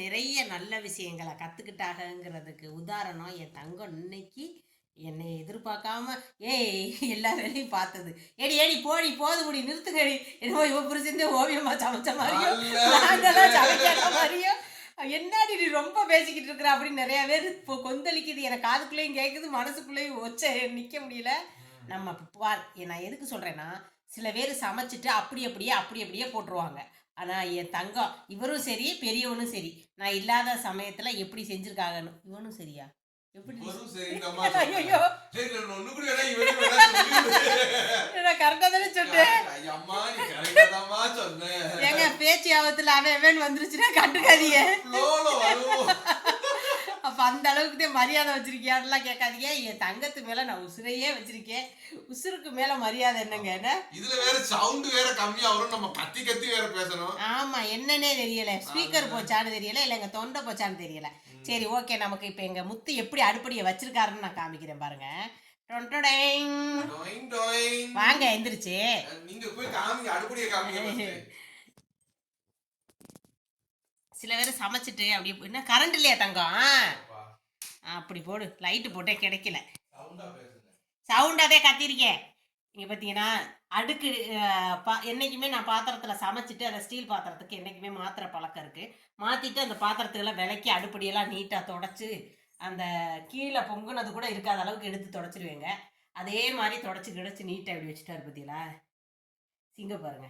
நிறைய நல்ல விஷயங்களை கற்றுக்கிட்டாகங்கிறதுக்கு உதாரணம் என் தங்கம் இன்னைக்கு என்னை எதிர்பார்க்காம ஏய் எல்லா வேலையும் பார்த்தது. ஏடி ஏடி போடி போது முடி நிறுத்துங்கடி. என்னமோ இவ புரிச்சிருந்து ஓவியமா சமைச்ச மாதிரியும் நாங்கெல்லாம் சமைக்காத மாதிரியும் என்னடி நீ ரொம்ப பேசிக்கிட்டு இருக்கிற அப்படின்னு நிறைய பேர் இப்போ கொந்தளிக்குது. எனக்கு காதுக்குள்ளேயும் கேட்குது மனசுக்குள்ளேயும் ஒச்ச நிற்க முடியல. நம்ம நான் எதுக்கு சொல்கிறேன்னா சில பேர் சமைச்சிட்டு அப்படி அப்படியே அப்படி அப்படியே போட்டுருவாங்க. ஆனால் என் தங்கம் இவரும் சரி பெரியவனும் சரி. நான் இல்லாத சமயத்தில் எப்படி செஞ்சுருக்காங்கன்னு இவனும் சரியா எப்படி வரும் சரி இந்த அம்மா சொல்றாங்க. ஐயோ சரி நான் ஒண்ணு கூட வேணா இவனே வேணா சொல்லிவிடு. நான் கரெக்டாக தானே சொன்னேன். ஏங்க பேச்சு ஆபத்தில் அவன் வந்துருச்சுன்னா கண்டுக்காதீங்க. அப்போ அந்த அளவுக்கு தான் மரியாதை வச்சிருக்கியான்லாம் கேட்காதீங்க. என் தங்கத்து மேலே நான் உசுரையே வச்சிருக்கேன். உசுருக்கு மேலே மரியாதை என்னங்க என்ன? இதுல வேற சவுண்ட் வேற கம்மியா வரும் நம்ம கத்தி கத்தி வேற பேசணும். ஆமா என்னன்னே தெரியல. ஸ்பீக்கர் போச்சான்னு தெரியல இல்ல எங்க தொண்டை போச்சான்னு தெரியல. சரி ஓகே நமக்கு இப்ப எங்க முத்து எப்படி அடுப்படியை வச்சிருக்காருன்னு நான் காமிக்கிறேன் பாருங்க. வாங்க எந்திரிச்சு. நீங்க போய் காமிங்க அடுப்படியை காமிங்க. சில பேர் சமைச்சிட்டு அப்படியே என்ன கரண்ட் இல்லையா தங்கம்? அப்பா, அப்படி போடு. லைட்டு போட்டே கிடைக்கல. சவுண்டாதே கத்திருக்கேன் இங்கே பார்த்தீங்கன்னா அடுக்கு பா என்றைக்குமே நான் பாத்திரத்தில் சமைச்சிட்டு அதை ஸ்டீல் பாத்திரத்துக்கு என்றைக்குமே மாத்திர பழக்கம் இருக்குது மாற்றிட்டு அந்த பாத்திரத்துக்கெல்லாம் விளக்கி அடுப்படியெல்லாம் நீட்டாக தொடச்சி அந்த கீழே பொங்குனது கூட இருக்காத அளவுக்கு எடுத்து தொடச்சிருவேங்க. அதே மாதிரி தொடச்சி கிடச்சி நீட்டாக இப்படி வச்சுட்டாரு பார்த்தீங்களா சிங்க பாருங்க.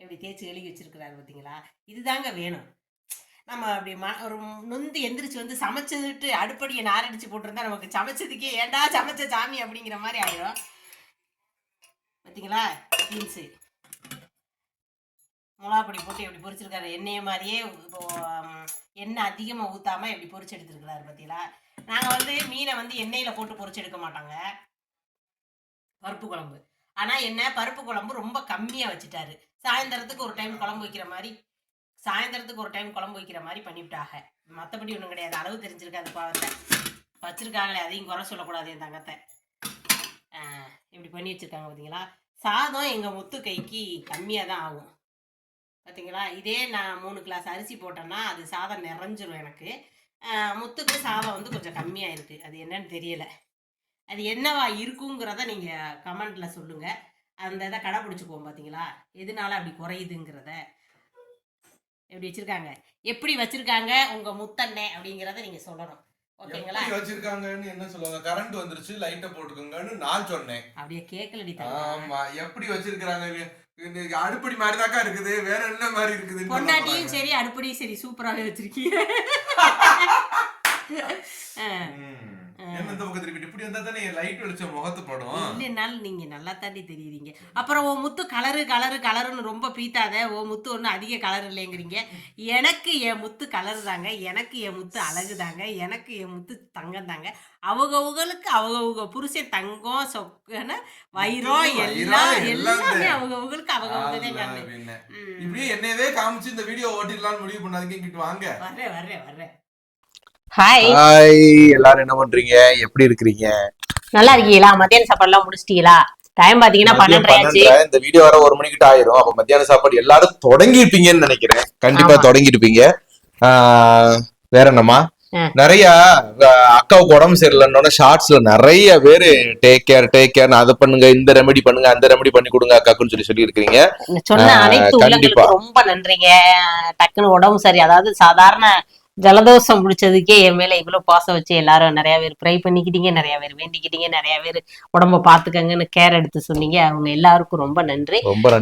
எப்படி தேய்ச்சி எழுதி வச்சிருக்கிறாரு பார்த்தீங்களா இதுதாங்க வேணும். நம்ம அப்படி ம ஒரு நொந்து எந்திரிச்சு வந்து சமைச்சதுட்டு அடுப்படியை நாரடிச்சு போட்டிருந்தா நமக்கு சமைச்சதுக்கே ஏன்டா சமைச்ச சாமி? அப்படிங்கிற மாதிரி ஆயிடும் பார்த்தீங்களா பீன்ஸு. மிளகாப்பொடி போட்டு எப்படி பொரிச்சிருக்காரு? எண்ணெயை மாதிரியே இப்போ எண்ணெய் அதிகமாக ஊற்றாமல் எப்படி பொரிச்சு எடுத்துருக்கிறாரு பார்த்தீங்களா நாங்கள் வந்து மீனை வந்து எண்ணெயில் போட்டு பொரிச்சு எடுக்க மாட்டோங்க. பருப்பு குழம்பு. ஆனால் என்ன பருப்பு குழம்பு ரொம்ப கம்மியாக வச்சுட்டாரு. சாயந்தரத்துக்கு ஒரு டைம் குழம்பு வைக்கிற மாதிரி சாயந்தரத்துக்கு ஒரு டைம் குழம்பு வைக்கிற மாதிரி பண்ணிவிட்டாக மற்றபடி ஒன்றும் கிடையாது. அளவு தெரிஞ்சிருக்காது பாவத்தை. வச்சுருக்காங்களே அதையும் குறை சொல்லக்கூடாது என் தங்கத்தை. இப்படி பண்ணி வச்சிருக்காங்க பார்த்தீங்களா சாதம் எங்கள் முத்து கைக்கு கம்மியாக தான் ஆகும். பார்த்தீங்களா இதே நான் மூணு கிளாஸ் அரிசி போட்டேன்னா அது சாதம் நிறைஞ்சிரும் எனக்கு. முத்துக்கு சாதம் வந்து கொஞ்சம் கம்மியாக இருக்குது அது என்னன்னு தெரியலை. அது என்னவா இருக்குங்கிறத நீங்கள் கமெண்ட்டில் சொல்லுங்கள் அந்த இதை கடைப்பிடிச்சிக்குவோம் பார்த்தீங்களா எதனால அப்படி குறையுதுங்கிறத. எப்படி வச்சுருக்காங்க? எப்படி வச்சுருக்காங்க? உங்கள் முத்தண்ணே அப்படிங்கிறத நீங்கள் சொல்லணும். ஓகேங்களா? எப்படி வச்சிருக்காங்கன்னு என்ன சொல்லுவாங்க? கரண்ட் வந்துருச்சு லைட்டை போட்டுக்கோங்கன்னு நான் சொன்னேன். அப்படியே தங்கம் ஆமா எப்படி வச்சிருக்காங்க அடுப்படி மாதிரி தாக்கா இருக்குது. வேற என்ன மாதிரி இருக்குதுன்னு சொல்ல பொண்டாட்டியும். சரி அடுப்படியும் சரி சூப்பராகவே வச்சிருக்கீங்க. என்ன இந்த இப்படி வந்தா தானே லைட் வெளிச்ச முகத்து படும். இல்லைனாலும் நீங்க நல்லா தாண்டி தெரியுறீங்க. அப்புறம் ஓ முத்து கலரு கலரு கலருன்னு ரொம்ப பீத்தாத ஓ முத்து ஒன்றும் அதிக கலர் இல்லைங்கிறீங்க. எனக்கு என் முத்து கலர் தாங்க எனக்கு என் முத்து அழகு தாங்க எனக்கு என் முத்து தங்கம் தாங்க. அவங்கவுங்களுக்கு அவங்கவுங்க புருஷன் தங்கம் சொக்கன வைரம் எல்லாம் எல்லாம். அவங்கவுங்களுக்கு அவங்கவுங்க தான். இப்படியே என்னையவே காமிச்சு இந்த வீடியோ ஓட்டிடலாம்னு முடிவு பண்ணாதீங்க. இங்கிட்டு வாங்க. வர்றேன் வர்றேன் வர்றேன் ஹாய் ஹாய் எல்லாரும் என்ன பண்றீங்க? எப்படி இருக்கிறீங்க? நல்லா இருக்கீங்களா? மத்தியான சாப்பாடுலாம் முடிச்சிட்டீங்களா? டைம் பாத்தீங்கன்னா பன்னெண்டரை, இந்த வீடியோ வர ஒரு மணிக்கிட்ட ஆயிரும். அப்ப மத்தியான சாப்பாடு எல்லாரும் தொடங்கி இருப்பீங்கன்னு நினைக்கிறேன். கண்டிப்பா. தொடங்கி இருப்பீங்க வேற என்னம்மா? ஆ. நிறைய அக்காவுக்கு உடம்பு சரியில்லைன்னு ஷார்ட்ஸ்ல நிறைய பேரு டேக் கேர் டேக் கேர் அதை பண்ணுங்க இந்த ரெமெடி பண்ணுங்க அந்த ரெமெடி பண்ணி கொடுங்க அக்காக்குன்னு சொல்லி சொல்லி இருக்கீங்க சொன்ன அனைத்து ரொம்ப நன்றிங்க. டக்குன்னு உடம்பு சரி அதாவது சாதாரண ஜலதோஷம் பிடிச்சதுக்கே என் மேல இவ்வளவு பாசம் வச்சு எல்லாரும் நிறைய பேர் ப்ரை பண்ணிக்கிட்டீங்க நிறைய பேர் வேண்டிக்கிட்டீங்க நிறைய பேர் உடம்ப பாத்துக்கங்கன்னு கேர் எடுத்து சொன்னீங்க. அவங்க எல்லாருக்கும் ரொம்ப நன்றி.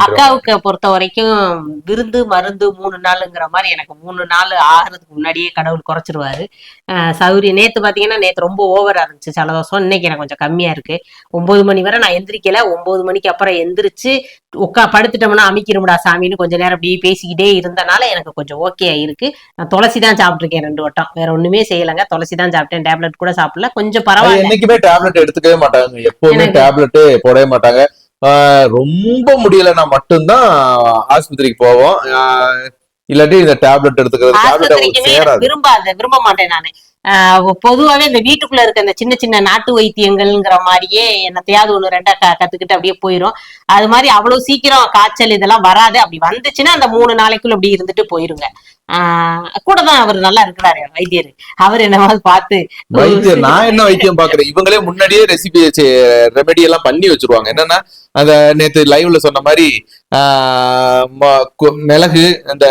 அக்காவுக்கு பொறுத்த வரைக்கும் விருந்து மருந்து மூணு நாளுங்கிற மாதிரி எனக்கு மூணு நாள் ஆகிறதுக்கு முன்னாடியே கடவுள் குறைச்சிருவாரு. சௌரி நேத்து பாத்தீங்கன்னா நேத்து ரொம்ப ஓவரா இருந்துச்சு ஜலதோஷம். இன்னைக்கு எனக்கு கொஞ்சம் கம்மியா இருக்கு. ஒன்பது மணி வரை நான் எந்திரிக்கல. ஒன்பது மணிக்கு அப்புறம் எந்திரிச்சு உட்கா படுத்துட்டோம்னா அமைக்கிறோம்டா சாமின்னு கொஞ்ச நேரம் அப்படியே பேசிக்கிட்டே இருந்தனால எனக்கு கொஞ்சம் ஓகே இருக்கு. நான் துளசி தான் சாப்பிட்டுருக்கேன் ரெண்டு வட்டம். வேற ஒண்ணுமே செய்யலைங்க. துளசி தான் சாப்பிட்டேன். டேப்லெட் கூட சாப்பிடல. கொஞ்சம் பரவாயில்ல. என்னைக்குமே டேப்லெட் எடுத்துக்கவே மாட்டாங்க. எப்பவுமே டேப்லெட் போடவே மாட்டாங்க. ரொம்ப முடியலன்னா மட்டும்தான் ஆஸ்பத்திரிக்கு போவோம். இல்லாட்டி இந்த டேப்லெட் எடுத்துக்கிறது. விரும்பாத விரும்ப மாட்டேன் நானு. பொதுவாவே இந்த வீட்டுக்குள்ள இருக்க இந்த சின்ன சின்ன நாட்டு வைத்தியங்கள்ங்கிற மாதிரியே என்னத்தையாவது ஒண்ணு ரெண்டா க- கத்துக்கிட்டு அப்படியே போயிரும். அது மாதிரி அவ்வளவு சீக்கிரம் காய்ச்சல் இதெல்லாம் வராது. அப்படி வந்துச்சுன்னா அந்த மூணு நாளைக்குள்ள அப்படி இருந்துட்டு போயிருங்க. ஆஹ் கூட தான் அவர் நல்லா இருக்கிறாரு வைத்தியர். அவர் என்னமாவது பார்த்து வைத்தியம் நான் என்ன வைத்தியம் பாக்குறேன் இவங்களே முன்னாடியே ரெசிபி ரெமெடி எல்லாம் பண்ணி வச்சிருவாங்க. என்னன்னா அந்த நேத்து லைவ்ல சொன்ன மாதிரி மிளகு அந்த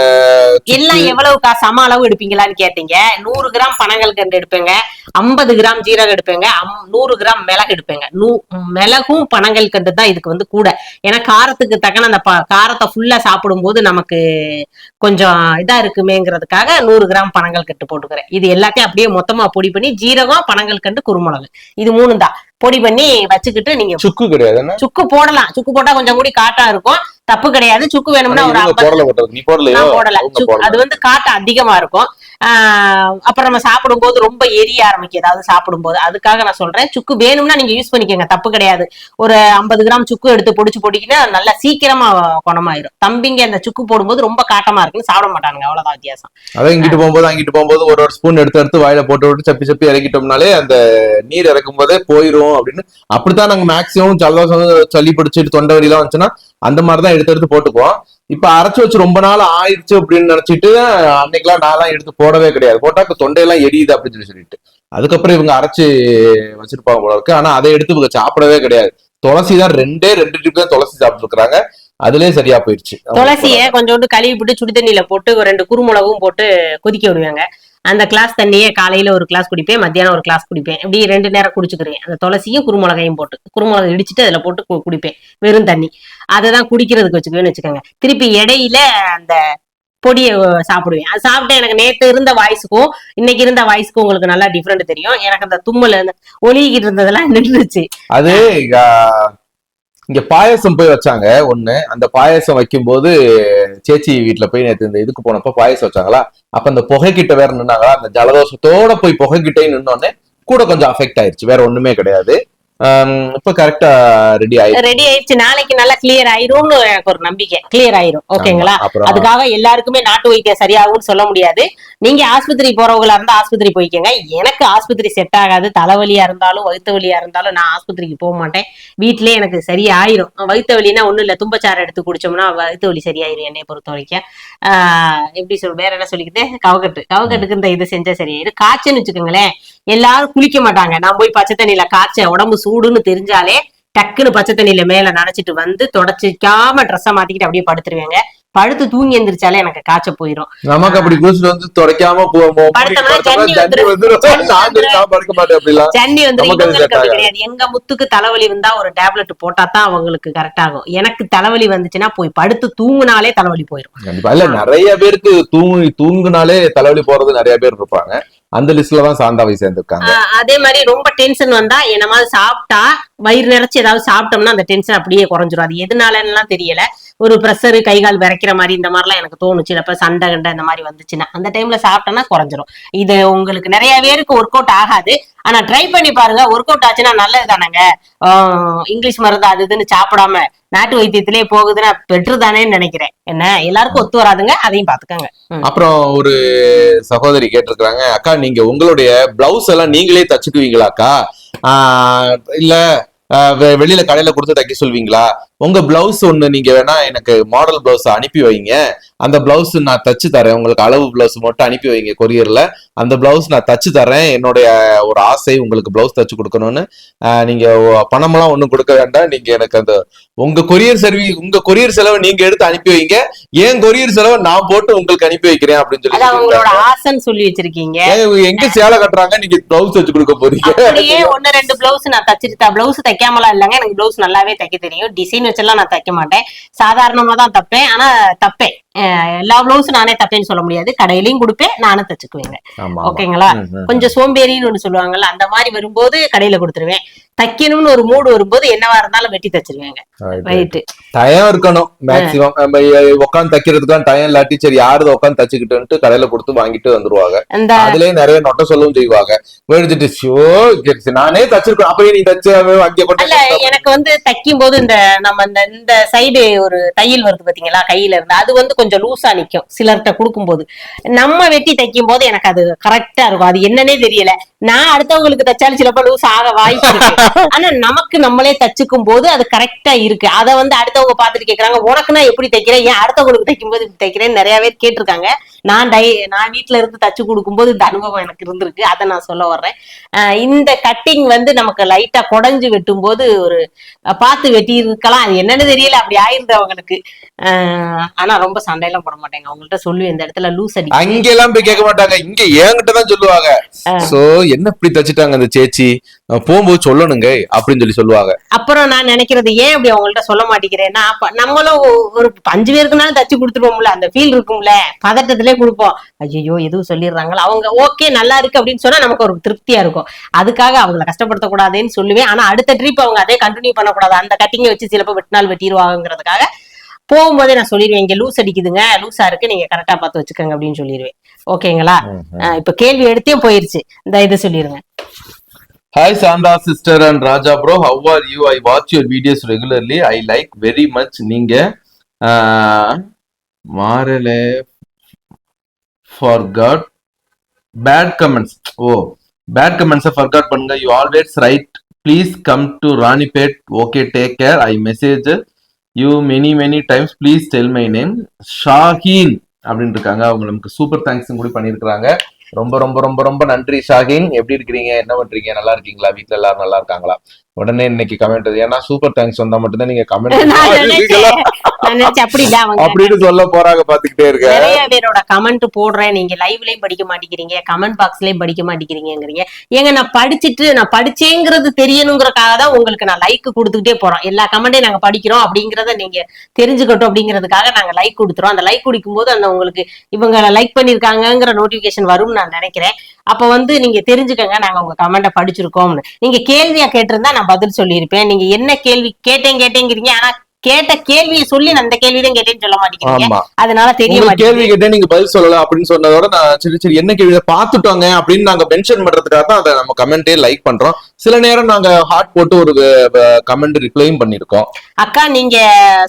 எல்லாம் எவ்வளவுக்கா சம அளவு எடுப்பீங்களான்னு கேட்டீங்க. நூறு கிராம் பனங்கள் கண்டு எடுப்பேங்க. ஐம்பது கிராம் ஜீரகம் எடுப்பேங்க. அம்- நூறு கிராம் மிளகு எடுப்பேங்க. நூ மிளகும் பனங்கள் கண்டு தான் இதுக்கு வந்து கூட. ஏன்னா காரத்துக்கு தக்கன அந்த ப- காரத்தை ஃபுல்லா சாப்பிடும்போது நமக்கு கொஞ்சம் இதா இருக்குமேங்கிறதுக்காக நூறு கிராம் பனங்கள் கட்டு போட்டுக்கிறேன். இது எல்லாத்தையும் அப்படியே மொத்தமா பொடி பண்ணி ஜீரகம் பனங்கள் கண்டு குருமிளகு. இது மூணு தான். பொடி பண்ணி வச்சுக்கிட்டு நீங்க சுக்கு கிடையாது சுக்கு போடலாம். சுக்கு போட்டா கொஞ்சம் கூடி காட்டா இருக்கும். தப்பு கிடையாது. சுக்கு வேணும்னா ஒரு போடல போடல. அது வந்து காட்டு அதிகமா இருக்கும். அப்புறம் நம்ம சாப்பிடும்போது ரொம்ப எரிய ஆரம்பிக்கும். ஏதாவது சாப்பிடும்போது. அதுக்காக நான் சொல்றேன். சுக்கு வேணும்னா நீங்க யூஸ் பண்ணிக்கோங்க. தப்பு கிடையாது. ஒரு ஐம்பது கிராம் சுக்கு எடுத்து பொடிச்சு பொடிக்கினா நல்லா சீக்கிரமா குணமாயிரும். தம்பிங்க அந்த சுக்கு போடும்போது ரொம்ப காட்டமா இருக்குன்னு சாப்பிட மாட்டானுங்க. அவ்வளவுதான் வித்தியாசம். அதான் இங்கிட்டு போகும்போது அங்கிட்டு போகும்போது ஒரு ஒரு ஸ்பூன் எடுத்து எடுத்து வாயில போட்டு விட்டு சப்பி சப்பி இறக்கிட்டோம்னாலே அந்த நீர் இறக்கும் போதே போயிரும் அப்படின்னு. அப்படித்தான் நாங்க மேக்சிமம் ஜலதோஷம் சளி பிடிச்சிட்டு தொண்டை வலிலாம் வந்துச்சுன்னா அந்த மாதிரிதான் எடுத்து எடுத்து போட்டுக்குவோம். இப்ப அரைச்சு வச்சு ரொம்ப நாள் ஆயிடுச்சு அப்படின்னு நினைச்சிட்டு அன்னைக்கெல்லாம் நான்லாம் எடுத்து போடவே கிடையாது. போட்டாக்கு தொண்டையெல்லாம் எரியுது அப்படின்னு சொல்லி சொல்லிட்டு. அதுக்கப்புறம் இவங்க அரைச்சு வச்சிருப்பாங்க போல இருக்கு. ஆனா அதை எடுத்து இவங்க சாப்பிடவே கிடையாது. துளசி தான் ரெண்டே ரெண்டு டிப் தான் துளசி சாப்பிட்டுருக்காங்க அதுலயே சரியா போயிடுச்சு துளசிய கொஞ்சோண்டு கழுவி போட்டு சுடு தண்ணியில போட்டு ஒரு ரெண்டு குருமிளகும் போட்டு கொதிக்க விடுவாங்க. அந்த கிளாஸ் தண்ணியே காலையில ஒரு கிளாஸ் குடிப்பேன் மத்தியானம் ஒரு கிளாஸ் குடிப்பேன். இப்படி ரெண்டு நேரம் குடிச்சுக்கிறேன். அந்த துளசியும் குருமிளகையும் போட்டு குருமிளகை இடிச்சிட்டு அதுல போட்டு குடிப்பேன். வெறும் தண்ணி. அதை தான் குடிக்கிறதுக்கு வச்சுக்குவேன்னு வச்சுக்கோங்க. திருப்பி இடையில அந்த பொடியை சாப்பிடுவேன். அது சாப்பிட்டு எனக்கு நேத்து இருந்த வாய்ஸுக்கும் இன்னைக்கு இருந்த வாய்ஸுக்கும் உங்களுக்கு நல்லா டிஃப்ரெண்ட் தெரியும். எனக்கு அந்த தும்மல் ஒலிக்கிட்டு இருந்ததெல்லாம் நின்றுச்சு. அது இங்க பாயாசம் போய் வச்சாங்க. ஒண்ணு அந்த பாயாசம் வைக்கும்போது சேச்சி வீட்டுல போய் நேத்து இந்த இதுக்கு போனப்ப பாயசம் வச்சாங்களா? அப்ப அந்த புகைக்கிட்ட வேற நின்னாங்களா? அந்த ஜலதோஷத்தோட போய் புகைக்கிட்டே நின்னோடனே கூட கொஞ்சம் அஃபெக்ட் ஆயிருச்சு. வேற ஒண்ணுமே கிடையாது. இப்ப கரெக்டா ரெடி ஆயிடுச்சு ரெடி ஆயிடுச்சு. நாளைக்கு நல்லா கிளியர் ஆயிரும்னு எனக்கு ஒரு நம்பிக்கை. கிளியர் ஆயிரும். ஓகேங்களா? அதுக்காக எல்லாருக்குமே நாட்டு வைத்தியம் சரியாகும்னு சொல்ல முடியாது. நீங்க ஆஸ்பத்திரி போறவங்களா இருந்தா ஆஸ்பத்திரி போய்க்கங்க. எனக்கு ஆஸ்பத்திரி செட் ஆகாது. தலைவலியா இருந்தாலும் வயிற்று வலியா இருந்தாலும் நான் ஆஸ்பத்திரிக்கு போக மாட்டேன். வீட்லயே எனக்கு சரியாயிரும். வயிற்று வலினா ஒண்ணும் இல்ல. தும்பச்சாறு எடுத்து குடிச்சோம்னா வயிற்று வலி சரியாயிரும் என்னை பொறுத்த வரைக்கும். ஆஹ் எப்படி சொல் வேற என்ன சொல்லிக்கிட்டேன் கவக்கட்டு கவக்கட்டுக்கு இந்த இது செஞ்சா சரியாயிரும். காய்ச்சல்னு வச்சுக்கோங்களேன். எல்லாரும் குளிக்க மாட்டாங்க. நான் போய் பச்சை தண்ணியில காய்ச்ச உடம்பு சூடுன்னு தெரிஞ்சாலே டக்குன்னு பச்சை தண்ணியில மேல நனைச்சிட்டு வந்து தொடச்சிக்காம ட்ரெஸ்ஸை மாத்திக்கிட்டு அப்படியே படுத்துருவேங்க. படுத்து தூங்கி எந்திரிச்சாலே எனக்கு காய்ச்ச போயிரும். நமக்கு அப்படி குளிச்சுட்டு வந்து துடைக்காம தண்ணி வந்து எங்க முத்துக்கு தலைவலி வந்தா ஒரு டேப்லெட் போட்டா தான் அவங்களுக்கு கரெக்ட் ஆகும். எனக்கு தலைவலி வந்துச்சுன்னா போய் படுத்து தூங்குனாலே தலைவலி போயிரும். கண்டிப்பா. இல்ல நிறைய பேருக்கு தூங்கி தூங்குனாலே தலைவலி போறது நிறைய பேர் இருப்பாங்க. அந்த லிஸ்ட்ல தான் சாந்தாவை சேர்ந்திருக்காங்க. அதே மாதிரி ரொம்ப டென்ஷன் வந்தா என்ன மாதிரி சாப்பிட்டா வயிறு நிறைச்சு ஏதாவது சாப்பிட்டோம்னா அந்த டென்ஷன் அப்படியே குறைஞ்சிரும். அது எதுனாலன்னு தெரியல. ஒரு ப்ரெஷரு கை கால் விரைக்கிற மாதிரி இந்த மாதிரிலாம் எனக்கு தோணுச்சு. இல்லப்ப சண்டை கண்டை இந்த மாதிரி வந்துச்சுன்னா. அந்த டைம்ல சாப்பிட்டோம்னா குறைஞ்சிரும். இது உங்களுக்கு நிறைய பேருக்கு ஒர்க் அவுட் ஆகாது. ஆனா ட்ரை பண்ணி பாருங்க ஒர்க் அவுட் ஆச்சுன்னா நல்லது தானேங்க ஆஹ் இங்கிலீஷ் மருந்து அது இதுன்னு சாப்பிடாம நாட்டு வைத்தியத்திலே போகுதுன்னா பெற்று தானேன்னு நினைக்கிறேன். என்ன? எல்லாருக்கும் ஒத்து வராதுங்க. அதையும் பாத்துக்கோங்க. அப்புறம் ஒரு சகோதரி கேட்டிருக்கிறாங்க அக்கா நீங்க உங்களுடைய பிளவுஸ் எல்லாம் நீங்களே தச்சுக்குவீங்களாக்கா ஆஹ் இல்ல ஆஹ் வெ- வெளியில கடையில கொடுத்து தைக்க சொல்வீங்களா? உங்க பிளவுஸ் ஒண்ணு நீங்க வேணா எனக்கு மாடல் பிளவுஸ் அனுப்பி வைங்க. அந்த பிளவுஸ் நான் தச்சு தரேன். உங்களுக்கு அளவு பிளவுஸ் மட்டும் அனுப்பி வைங்க கொரியர்ல அந்த பிளவுஸ் நான் தச்சு தரேன். என்னுடைய ஒரு ஆசை உங்களுக்கு பிளவுஸ் தச்சு கொடுக்கணும்னு. நீங்க பணமெல்லாம் ஒண்ணும் கொடுக்க வேண்டாம். நீங்க எனக்கு அந்த உங்க கொரியர் சர்வீஸ் உங்க கொரியர் செலவை நீங்க எடுத்து அனுப்பி வைங்க. ஏன் கொரியர் செலவை நான் போட்டு உங்களுக்கு அனுப்பி வைக்கிறேன் அப்படின்னு சொல்லி உங்களோட. ஆசைன்னு சொல்லி வச்சிருக்கீங்க. எங்க சேலை கட்டுறாங்க? நீங்க பிளவுஸ் வச்சு கொடுக்க போறீங்க. ஒன்னு ரெண்டு பிளவுஸ் நான் தச்சிருத்தா பிளவுஸ் தைக்காமலாம் இல்லைங்க. எனக்கு பிளவுஸ் நல்லாவே தைக்க தெரியும். டிசைன் வச்செல்லாம் நான் தைக்க மாட்டேன் சாதாரணமா தான் தப்பேன் ஆனா தப்பேன் எல்லா பிளவுஸும் நானே தப்பேன்னு சொல்ல முடியாது. கடையிலயும் கொடுப்பேன் நானும் தச்சுக்குவேங்க. ஓகேங்களா. கொஞ்சம் சோம்பேறின்னு ஒண்ணு சொல்லுவாங்கல்ல அந்த மாதிரி வரும்போது கடையில கொடுத்துருவேன். தைக்கணும்னு ஒரு மூடு வரும்போது என்னவா இருந்தாலும் வெட்டி தச்சிருவேங்க. ரைட்டு டயம் இருக்கணும் மேக்சிமம் நம்ம உட்காந்து தைக்கிறதுக்கான டயம் இல்லாட்டி சரி யாரு உட்காந்து தச்சுக்கிட்டு கடையில கொடுத்து வாங்கிட்டு வந்துருவாங்க. அதுலயே நிறைய நொட்ட சொல்லவும் செய்வாங்க. வேடிச்சிட்டு ஷோ நானே தச்சிருக்கேன் அப்பயே நீ தச்சு அல்ல எனக்கு வந்து தைக்கும் போது இந்த நம்ம இந்த இந்த சைடு ஒரு தையல் வருது பாத்தீங்களா கையில இருந்து. அது வந்து கொஞ்சம் லூஸா லூசா நிக்கும் சிலர்கிட்ட கொடுக்கும்போது. நம்ம வெட்டி தைக்கும் போது எனக்கு அது கரெக்டா இருக்கும். அது என்னன்னே தெரியல. நான் அடுத்தவங்களுக்கு தைச்சாலும் சிலப்ப லூஸ் ஆக வாய்ப்பு இருக்கு. ஆனா நமக்கு நம்மளே தச்சுக்கும் போது அது கரெக்டா இருக்கு. அதை வந்து அடுத்தவங்க பார்த்துட்டு கேக்குறாங்க உனக்கு நான் எப்படி தைக்கிறேன் ஏன் அடுத்தவங்களுக்கு தைக்கும் போது இப்படி தைக்கிறேன்னு நிறைய பேர் கேட்டிருக்காங்க. நான் டை நான் வீட்ல இருந்து தச்சு கொடுக்கும்போது இந்த அனுபவம் எனக்கு இருந்திருக்கு. அதை நான் சொல்ல வர்றேன். இந்த கட்டிங் வந்து நமக்கு லைட்டா குடஞ்சு வெட்டும் போது ஒரு பார்த்து வெட்டி இருக்கலாம் அது என்னன்னு தெரியல. அப்படி ஆயிருது அவங்களுக்கு. ஆனா ரொம்ப சண்டையெல்லாம் போட மாட்டேங்க. அவங்கள்ட்ட சொல்லுவேன் இந்த இடத்துல லூஸ் அடி அங்கெல்லாம் போய் கேட்க மாட்டாங்க. இங்க என்கிட்ட தான் சொல்லுவாங்க சோ என்ன இப்படி தச்சுட்டாங்க அந்த சேச்சி? போகும்போது சொல்லணுங்க அப்படின்னு சொல்லி சொல்லுவாங்க. அப்புறம் நான் நினைக்கிறது ஏன் அப்படி அவங்கள்ட்ட சொல்ல மாட்டேங்கிறேன்னா நம்மளும் ஒரு அஞ்சு பேருக்குனாலும் தச்சு கொடுத்துருவோம்ல அந்த ஃபீல் இருக்கும்ல பதட்டத்திலே கொடுப்போம். ஐயோ எதுவும் சொல்லிடுறாங்களா? அவங்க ஓகே நல்லா இருக்கு அப்படின்னு சொன்னா நமக்கு ஒரு திருப்தியா இருக்கும். அதுக்காக அவங்கள கஷ்டப்படுத்தக்கூடாதுன்னு சொல்லுவேன். ஆனா அடுத்த ட்ரிப் அவங்க அதே கண்டினியூ பண்ணக்கூடாது. அந்த கட்டிங்கை வச்சு சிலப்போ வெட்டினால் வெட்டிடுவாங்கிறதுக்காக போகும்போதே நான் சொல்லிடுவேன் இங்க லூஸ் அடிக்குதுங்க லூஸா இருக்கு நீங்க கரெக்டா பார்த்து வச்சுக்கோங்க அப்படின்னு சொல்லிடுவேன். ஓகேங்களா? இப்ப கேள்வி எடுத்தே போயிருச்சு. இந்த இது சொல்லிருங்க hi Shanta sister and Raja bro how are you I watch your videos regularly I like very much நீங்க மாறல. Forgot bad comments oh bad கமெண்ட்ஸை ஃபர்காட் பண்ணுங்க. You always right please come to Ranipet okay take care I message you many many times please tell my name Shaheen அப்படின்னு இருக்காங்க அவங்க நமக்கு super தேங்க்ஸும் கூட பண்ணியிருக்கிறாங்க ரொம்ப ரொம்ப ரொம்ப ரொம்ப நன்றி ஷாஹின் எப்படி இருக்கிறீங்க? என்ன பண்றீங்க? நல்லா இருக்கீங்களா? வீட்ல எல்லாரும் நல்லா இருக்காங்களா? உடனே இன்னைக்கு கமெண்ட் ஏன்னா சூப்பர் தேங்க்ஸ் வந்தா மட்டும்தான் நீங்க கமெண்ட் அப்படின்னு சொல்ல போறாங்க பாத்துக்கிட்டே இருக்க. நிறைய பேரோட கமெண்ட் போடுறேன். நீங்க லைவ்லயும் படிக்க மாட்டேங்கிறீங்க. கமெண்ட் பாக்ஸ்லயும் படிக்க மாட்டேங்கிறீங்கிறீங்க. ஏங்க நான் படிச்சுட்டு நான் படிச்சேங்கிறது தெரியணுங்கிறதுக்காக தான் உங்களுக்கு நான் லைக் கொடுத்துக்கிட்டே போறோம். எல்லா கமெண்டையும் நாங்க படிக்கிறோம் அப்படிங்கறத நீங்க தெரிஞ்சுக்கட்டும் அப்படிங்கிறதுக்காக நாங்க லைக் கொடுத்துறோம். அந்த லைக் குடிக்கும்போது அந்த உங்களுக்கு இவங்க லைக் பண்ணிருக்காங்கங்கிற நோட்டிபிகேஷன் வரும்னு நான் நினைக்கிறேன். அப்ப வந்து நீங்க தெரிஞ்சுக்கங்க. நாங்க உங்க கமெண்ட படிச்சிருக்கோம்னு. நீங்க கேள்வியா கேட்டிருந்தா நான் பதில் சொல்லியிருப்பேன். நீங்க என்ன கேள்வி கேட்டேன் கேட்டேங்கிறீங்க. ஆனா கேட்ட கேள்வியை சொல்லி நான் அந்த கேள்வி தான் கேட்டேன்னு சொல்ல மாட்டேங்கிறீங்க. அதனால தெரிய மாட்டேங்குது. கேள்வி கேட்டே நீங்க பதில் சொல்லல அப்படின்னு சொன்னதோட நான் சரி சரி என்ன கேள்வி? பாத்துட்டோங்க அப்படின்னு நாங்க மென்ஷன் பண்றதுக்காக தான் அதை நம்ம கமெண்டே லைக் பண்றோம். சில நேரம் நாங்க ஹார்ட் போட்டு ஒரு கமெண்ட் ரிப்ளையும் பண்ணிருக்கோம். அக்கா நீங்க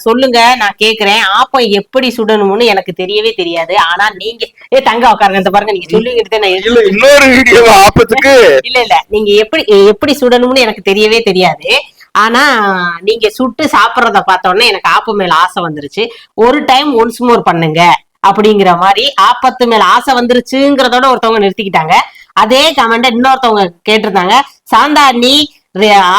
சொல்லுங்க நான் கேக்குறேன். ஆப்பம் எப்படி சுடணும்னு எனக்கு தெரியவே தெரியாது. ஆனா நீங்க ஏ தங்க உட்காருங்க இந்த பாருங்க நீங்க சொல்லிக்கிட்டு நான் இன்னொரு வீடியோ ஆப்பத்துக்கு. இல்ல இல்ல. நீங்க எப்படி எப்படி சுடணும்னு எனக்கு தெரியவே தெரியாது. ஆனா நீங்க சுட்டு சாப்பிட்றத பார்த்தோன்னே எனக்கு ஆப்பு மேல ஆசை வந்துருச்சு. ஒரு டைம் ஒன்ஸ் மோர் பண்ணுங்க அப்படிங்கிற மாதிரி ஆப்பத்து மேல ஆசை வந்துருச்சுங்கிறதோட ஒருத்தவங்க நிறுத்திக்கிட்டாங்க. அதே கமெண்ட் இன்னொருத்தவங்க கேட்டிருந்தாங்க. சாந்தா அண்ணி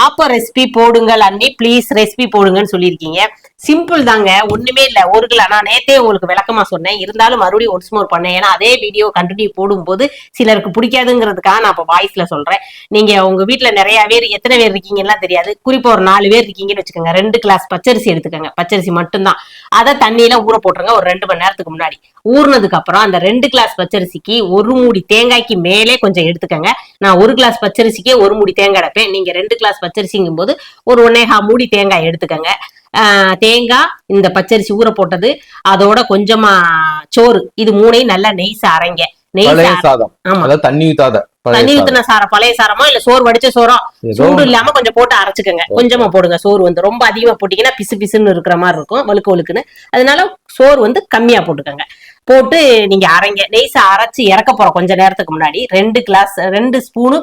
ஆப்ப ரெசிபி போடுங்கள் அண்ணி ப்ளீஸ் ரெசிபி போடுங்கன்னு சொல்லியிருக்கீங்க. சிம்பிள் தாங்க ஒண்ணுமே இல்ல. ஒரு கிலோ நான் நேத்தே உங்களுக்கு விளக்கமா சொன்னேன். இருந்தாலும் மறுபடியும் ஒன்ஸ் மோர் பண்ணேன். ஏன்னா அதே வீடியோ கண்டினியூ போடும்போது சிலருக்கு பிடிக்காதுங்கிறதுக்காக நான் இப்போ வாய்ஸ்ல சொல்றேன். நீங்க உங்க வீட்டுல நிறைய பேர் எத்தனை பேர் இருக்கீங்கன்னா தெரியாது. குறிப்பா ஒரு நாலு பேர் இருக்கீங்கன்னு வச்சுக்கோங்க. ரெண்டு கிளாஸ் பச்சரிசி எடுத்துக்கோங்க. பச்சரிசி மட்டும்தான். அதை தண்ணியில ஊற போட்டுருங்க. ஒரு ரெண்டு மணி நேரத்துக்கு முன்னாடி. ஊறினதுக்கு அப்புறம் அந்த ரெண்டு கிளாஸ் பச்சரிசிக்கு ஒரு மூடி தேங்காய்க்கு மேலே கொஞ்சம் எடுத்துக்கோங்க. நான் ஒரு கிளாஸ் பச்சரிசிக்கே ஒரு மூடி தேங்காய் எடுப்பேன் நீங்க ரெண்டு கிளாஸ் பச்சரிசிங்கும் போது ஒரு ஒன்னேகா மூடி தேங்காய் எடுத்துக்கோங்க. தேங்காய் இந்த பச்சரிசி ஊற போட்டது அதோட கொஞ்சமா சோறு. இது மூணையும் நல்லா நெய்ஸா அரைங்க நெய்ஸா பழைய சாதம். ஆமா. தண்ணி ஊத்தாத தண்ணி ஊத்துன சாரம் பழைய சாரமோ இல்ல சோறு வடிச்ச சோறோ சூடு இல்லாம கொஞ்சம் போட்டு அரைச்சுக்கோங்க. கொஞ்சமா போடுங்க சோறு வந்து. ரொம்ப அதிகமா போட்டீங்கன்னா பிசு பிசுன்னு இருக்கிற மாதிரி இருக்கும் வழுக்கு வழுக்குன்னு. அதனால சோறு வந்து கம்மியா போட்டுக்கோங்க. போட்டு நீங்க அரைங்க. நெய்ஸை அரைச்சு இறக்க போறோம் கொஞ்ச நேரத்துக்கு முன்னாடி. ரெண்டு கிளாஸ் ரெண்டு ஸ்பூனு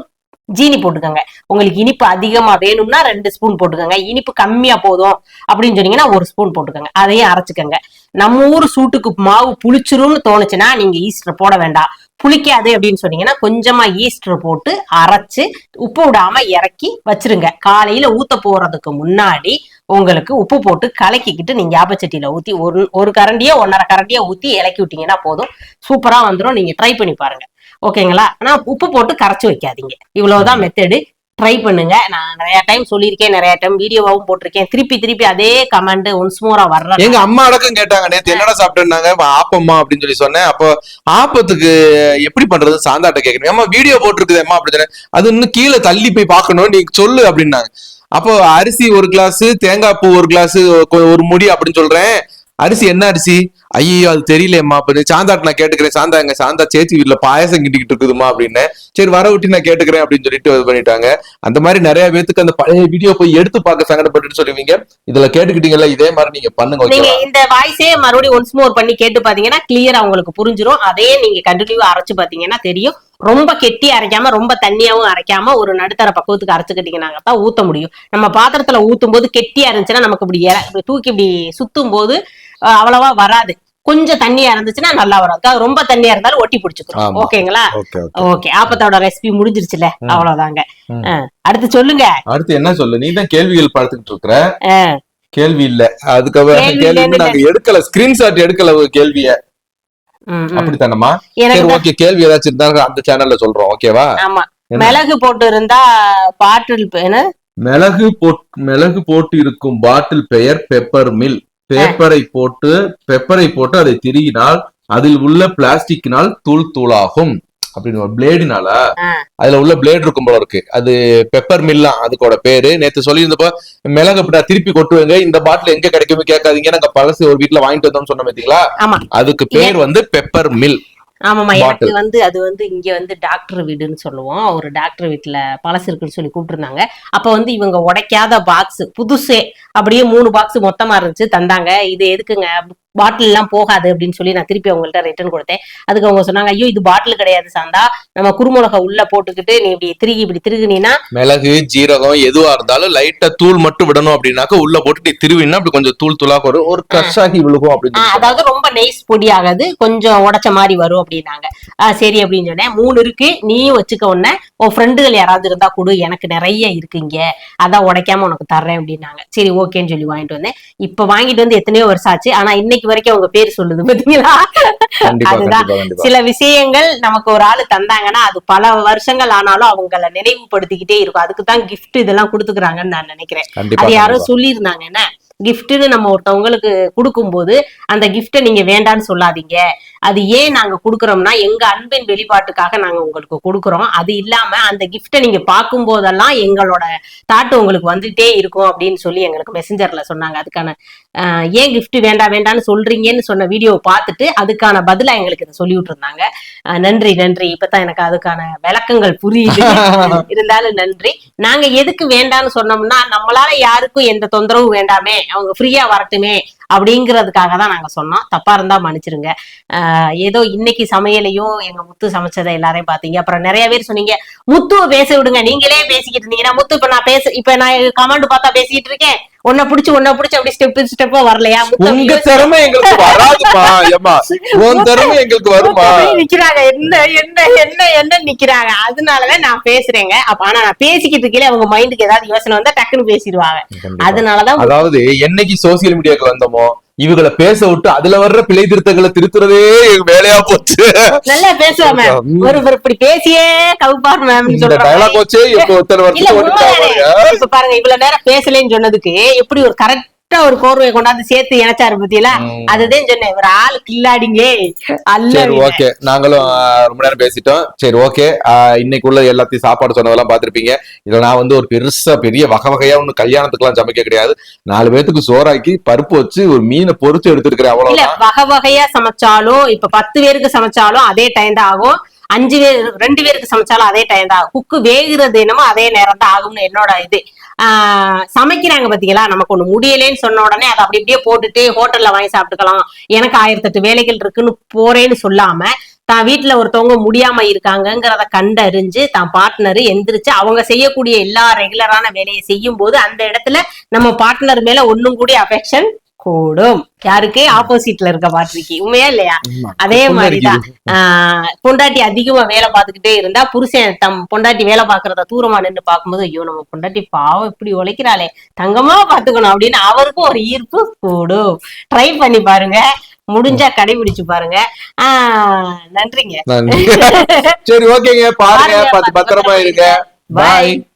ஜீனி போட்டுக்கோங்க. உங்களுக்கு இனிப்பு அதிகமா வேணும்னா ரெண்டு ஸ்பூன் போட்டுக்கோங்க. இனிப்பு கம்மியா போதும் அப்படின்னு சொன்னீங்கன்னா ஒரு ஸ்பூன் போட்டுக்கோங்க. அதையும் அரைச்சுக்கோங்க. நம்ம ஊர் சூட்டுக்கு மாவு புளிச்சிரும்னு தோணுச்சுன்னா நீங்க ஈஸ்டர் போட வேண்டாம். புளிக்காது அப்படின்னு சொன்னீங்கன்னா கொஞ்சமா ஈஸ்டர் போட்டு அரைச்சு உப்பு விடாம இறக்கி வச்சிருங்க. காலையில ஊத்த போறதுக்கு முன்னாடி உங்களுக்கு உப்பு போட்டு கலக்கிக்கிட்டு நீங்க ஆப்பச்சட்டியில ஊத்தி ஒரு ஒரு கரண்டியோ ஒன்னரை கரண்டியோ ஊத்தி இலக்கி விட்டீங்கன்னா போதும். சூப்பரா வந்துடும் நீங்க ட்ரை பண்ணி பாருங்க. ஓகேங்களா? ஆனா உப்பு போட்டு கரைச்சி வைக்காதீங்க. இவ்வளவுதான் மெத்தடு ட்ரை பண்ணுங்க. நான் நிறைய டைம் சொல்லியிருக்கேன் நிறைய டைம் வீடியோவாவும் போட்டிருக்கேன். திருப்பி திருப்பி அதே கமெண்ட் ஒன்ஸ் மோரா வர்ற. எங்க அம்மா அடக்கம் கேட்டாங்க. நேத்து என்னடா சாப்பிட்டேன்னாங்க? ஆப்பம்மா அப்படின்னு சொல்லி சொன்னேன். அப்போ ஆப்பத்துக்கு எப்படி பண்றது? சாந்தாட்ட கேட்கணும். அம்மா வீடியோ போட்டிருக்குது அப்படின்னு சொன்னேன். அது இன்னும் கீழே தள்ளி போய் பார்க்கணும். நீ சொல்லு அப்படின்னாங்க. அப்போ அரிசி ஒரு கிளாஸ் தேங்காய் பூ ஒரு கிளாஸ் ஒரு முடி அப்படின்னு சொல்றேன். அரிசி என்ன அரிசி? ஐயோ அது தெரியலையம்மா அப்படின்னு சாந்தாட்ட நான் கேட்டுக்கிறேன். சாந்தா எங்க சாந்தா சேச்சி வீட்டுல பாயசம் கிட்டிக்கிட்டு இருக்குதுமா அப்படின்னு. சரி வர விட்டு நான் கேட்டுக்கிறேன் அப்படின்னு சொல்லிட்டு இது பண்ணிட்டாங்க. அந்த மாதிரி நிறைய பேத்துக்கு அந்த பழைய வீடியோ போய் எடுத்து பார்க்க சங்கடப்பட்டுட்டு சொல்லுவீங்க. இதுல கேட்டுக்கிட்டீங்கல்ல இதே மாதிரி நீங்க பண்ணுங்க நீங்க இந்த வாய்ஸே மறுபடியும் ஒன்ஸ் மோர் பண்ணி கேட்டு பாத்தீங்கன்னா கிளியரா உங்களுக்கு புரிஞ்சிரும். அதே நீங்க கண்டினியூவா அரைச்சு பாத்தீங்கன்னா தெரியும். ரொம்ப கெட்டி அரைக்காம ரொம்ப தண்ணியாவும் அரைக்காம ஒரு நடுத்தர பக்குவத்துக்கு அரைச்சுக்கிட்டீங்கன்னா தான் ஊத்த முடியும். நம்ம பாத்திரத்துல ஊத்தும் போது கெட்டியா இருந்துச்சுன்னா நமக்கு இப்படி தூக்கி இப்படி சுத்தும் போது அவ்வளவா வராது. கொஞ்சம் தண்ணியா இருந்துச்சுன்னா நல்லா வரும். ரொம்ப தண்ணியா இருந்தாலும் ஒட்டி பிடிச்சுக்கிறோம். ஓகேங்களா? Okay okay. ஆப்பத்தோட ரெசிபி முடிஞ்சிருச்சுல. அவ்வளவுதாங்க. அடுத்து சொல்லுங்க. அடுத்து என்ன சொல்லு? நீ தான் கேள்விகள் பார்த்துக்கிட்டு இருக்கிற. கேள்வி இல்ல. அதுக்கப்புறம் கேள்வி நாங்க எடுக்கல. ஸ்கிரீன்ஷாட் எடுக்கல கேள்விய. ம், ம். அப்படித்தானம்மா? எனக்கு சரி ஓகே. கேள்வி ஏதாச்சும் இருந்தா அந்த சேனல்ல சொல்றோம். ஓகேவா ஆமா? மிளகு போட்டு இருந்தா பாட்டில் மிளகு போட் மிளகு போட்டு இருக்கும் பாட்டில் பெயர் பெப்பர் மில் பேப்பரை போட்டு பெப்பரை போட்டு அதை திருகினால் அதில் உள்ள பிளாஸ்டிக்கினால் தூள் தூளாகும். அப்படின்னு பிளேடினால. அதுல உள்ள பிளேட் இருக்கும் போல இருக்கு. அது பெப்பர் மில்லாம் அதுக்கோட பேரு. நேத்து சொல்லியிருந்தப்போ மிளகு அப்படி நான் திருப்பி கொட்டுவேங்க இந்த பாட்டில் எங்க கிடைக்குமே கேட்காதீங்க. நாங்க பழசு ஒரு வீட்ல வாங்கிட்டு வந்தோம்னு சொன்ன பாத்தீங்களா? அதுக்கு பேர் வந்து பெப்பர் மில் ஆமாமா எனக்கு. வந்து அது வந்து இங்க வந்து டாக்டர் வீடுன்னு சொல்லுவோம். ஒரு டாக்டர் வீட்டுல பழசு இருக்குன்னு சொல்லி கூப்பிட்டுருந்தாங்க. அப்ப வந்து இவங்க உடைக்காத பாக்ஸ் புதுசே அப்படியே மூணு பாக்ஸ் மொத்தமா இருந்துச்சு தந்தாங்க. இது எதுக்குங்க? பாட்டில் எல்லாம் போகாது அப்படின்னு சொல்லி நான் திருப்பி அவங்கள்ட்ட ரிட்டர்ன் கொடுத்தேன். அதுக்கு அவங்க சொன்னாங்க ஐயோ இது பாட்டில் கிடையாது சாந்தா. நம்ம குருமிளகை உள்ள போட்டுக்கிட்டு நீ இப்படி திருகி இப்படி திருகுனீன்னா மிளகு ஜீரகம் எதுவா இருந்தாலும் லைட்டா தூள் மட்டும் விடணும் அப்படின்னாக்க உள்ள போட்டு நீ திருவினா அப்படி கொஞ்சம் தூள் தூளா வரும். ஒரு ஆகி விழுகும் அப்படின்னு அதாவது ரொம்ப நைஸ் பொடி ஆகாது கொஞ்சம் உடைச்ச மாதிரி வரும் அப்படின்னாங்க. சரி அப்படின்னு சொன்னேன். மூணு இருக்கு நீயும் வச்சுக்க உடனே உன் ஃப்ரெண்டுகள் யாராவது இருந்தா கொடு எனக்கு நிறைய இருக்கு இங்க. அதான் உடைக்காம உனக்கு தர்றேன் அப்படின்னாங்க. சரி ஓகேன்னு சொல்லி வாங்கிட்டு வந்தேன். இப்ப வாங்கிட்டு வந்து எத்தனையோ வருஷம் ஆச்சு. ஆனா இன்னைக்கு வரைக்கும் அவங்க பேர் சொல்லுது பாத்தீங்களா? அதுதான். சில விஷயங்கள் நமக்கு ஒரு ஆளு தந்தாங்கன்னா அது பல வருஷங்கள் ஆனாலும் அவங்கள நினைவுபடுத்திக்கிட்டே இருக்கும். அதுக்கு தான் gift இதெல்லாம் கொடுத்துக்கிறாங்கன்னு நான் நினைக்கிறேன். அது யாரோ. சொல்லியிருந்தாங்க என்ன கிஃப்ட்னு நம்ம ஒருத்தவங்களுக்கு கொடுக்கும்போது அந்த கிஃப்ட்டை நீங்க வேண்டான்னு சொல்லாதீங்க. அது ஏன் நாங்க கொடுக்குறோம்னா எங்க அன்பின் வெளிப்பாட்டுக்காக நாங்க உங்களுக்கு கொடுக்குறோம். அது இல்லாம அந்த கிஃப்ட்டை நீங்க பார்க்கும் போதெல்லாம் எங்களோட தாட்டு உங்களுக்கு வந்துட்டே இருக்கும் அப்படின்னு சொல்லி எங்களுக்கு மெசஞ்சர்ல சொன்னாங்க. அதுக்கான ஏன் gift வேண்டாம் வேண்டாம்னு சொல்றீங்கன்னு சொன்ன வீடியோ பார்த்துட்டு அதுக்கான பதிலா எங்களுக்கு இதை சொல்லி விட்டுருந்தாங்க. நன்றி நன்றி. இப்பதான் எனக்கு அதுக்கான விளக்கங்கள் புரியுது. இருந்தாலும் நன்றி. நாங்க எதுக்கு வேண்டாம்னு சொன்னோம்னா நம்மளால யாருக்கும் எந்த தொந்தரவும் வேண்டாமே. அவங்க ஃப்ரீயா வரட்டுமே. அப்படிங்கிறதுக்காக தான் நாங்க சொன்னோம். தப்பா இருந்தா மன்னிச்சிருங்க. ஆஹ் ஏதோ இன்னைக்கு சமையலையும் எங்க முத்து சமைச்சதை எல்லாரையும் பாத்தீங்க அப்புறம் நிறைய பேர் சொன்னீங்க முத்துவை பேச விடுங்க. நீங்களே பேசிக்கிட்டு இருந்தீங்கன்னா முத்து இப்ப நான் பேச இப்ப நான் கமாண்ட் பார்த்தா பேசிக்கிட்டு இருக்கேன். உன்னை பிடிச்சு உன்னை பிடிச்சு அப்படி ஸ்டெப் ஸ்டெப்பா வரலையா? உங்க திறமை எங்களுக்கு வராதுமா ஏமா உன் திறமை எங்களுக்கு வருமா நிக்கிறாங்க. என்ன என்ன என்ன என்ன நிக்கிறாங்க? அதனாலதான் நான் பேசுறேங்க. அப்ப ஆனா நான் பேசிக்கிட்டு இருக்கேன். அவங்க மைண்டுக்கு ஏதாவது யோசனை வந்தா டக்குன்னு பேசிடுவாங்க. அதனாலதான் அதாவது என்னைக்கு சோசியல் மீடியாக்கு வந்தோமோ இவங்கள பேச விட்டு அதுல வர்ற பிழை திருத்தங்களை திருத்துறதே வேலையா போச்சு. நல்லா பேசுவாம. ஒரு இப்படி பேசியே கவுப்பார் மேம் இந்த டயலாக் வச்சே இப்போ ஒருத்தர் வருஷம் இப்ப பாருங்க இவ்வளவு நேரம் பேசலைன்னு சொன்னதுக்கு எப்படி ஒரு கரெக்டா ஒரு கோர்வையை கொண்டாந்து சேர்த்து இணைச்சாரு பத்தியில. அதுதான் சொன்னேன் ஒரு ஆள் கில்லாடிங்க அல்ல ஓகே. நாங்களும் ரொம்ப நேரம் பேசிட்டோம். சரி ஓகே. இன்னைக்கு உள்ள எல்லாத்தையும் சாப்பாடு சொன்னதெல்லாம் பார்த்திருப்பீங்க. இதுல நான் வந்து ஒரு பெருசா பெரிய வகை வகையா ஒண்ணு கல்யாணத்துக்குலாம் சமைக்க கிடையாது. நாலு பேத்துக்கு சோறாக்கி பருப்பு வச்சு ஒரு மீனை பொரிச்சு எடுத்துருக்கிறேன் இல்ல அவ்வளவுதான் வகை வகையா சமைச்சாலும் இப்ப பத்து பேருக்கு சமைச்சாலும் அதே டைம் தான் ஆகும். அஞ்சு பேர் ரெண்டு பேருக்கு சமைச்சாலும் அதே டைம் தான் ஆகும். குக்கு வேகுறது என்னமோ அதே நேரம் தான் ஆகும்னு என்னோட இது. சமைக்கிறாங்க பாத்தீங்களா? நமக்கு ஒண்ணு முடியலைன்னு சொன்ன உடனே அதை அப்படி அப்படியே போட்டுட்டு ஹோட்டல்ல வாங்கி சாப்பிட்டுக்கலாம். எனக்கு ஆயிரத்தெட்டு வேலைகள் இருக்குன்னு போறேன்னு சொல்லாம தான் வீட்டுல ஒருத்தவங்க முடியாம இருக்காங்கங்கிறத கண்டறிஞ்சு தான் பார்ட்னர் எந்திரிச்சு அவங்க செய்யக்கூடிய எல்லா ரெகுலரான வேலையை செய்யும் போது அந்த இடத்துல நம்ம பார்ட்னர் மேல ஒன்னும் கூடிய அஃபெக்ஷன் கூடும். யாருக்கு ஆப்போசிட்ல இருக்க பாட்டிருக்கு உண்மையா இல்லையா? அதே மாதிரிதான். ஆஹ் பொண்டாட்டி அதிகமா வேலை பார்த்துக்கிட்டே இருந்தா புருஷன் தம் பொண்டாட்டி வேலை பாக்குறத தூரமா நின்னு பார்க்கும்போது ஐயோ நம்ம பொண்டாட்டி பாவம் இப்படி உழைக்கிறாளே. தங்கமா பாத்துக்கணும் அப்படின்னு அவருக்கும் ஒரு ஈர்ப்பு கூடும். ட்ரை பண்ணி பாருங்க. முடிஞ்சா கடைபிடிச்சு பாருங்க. ஆஹ் நன்றிங்க. நன்றி. சரி ஓகேங்க. பாருங்க. பாருங்க, பத்து பத்திரமா இருங்க. பாய்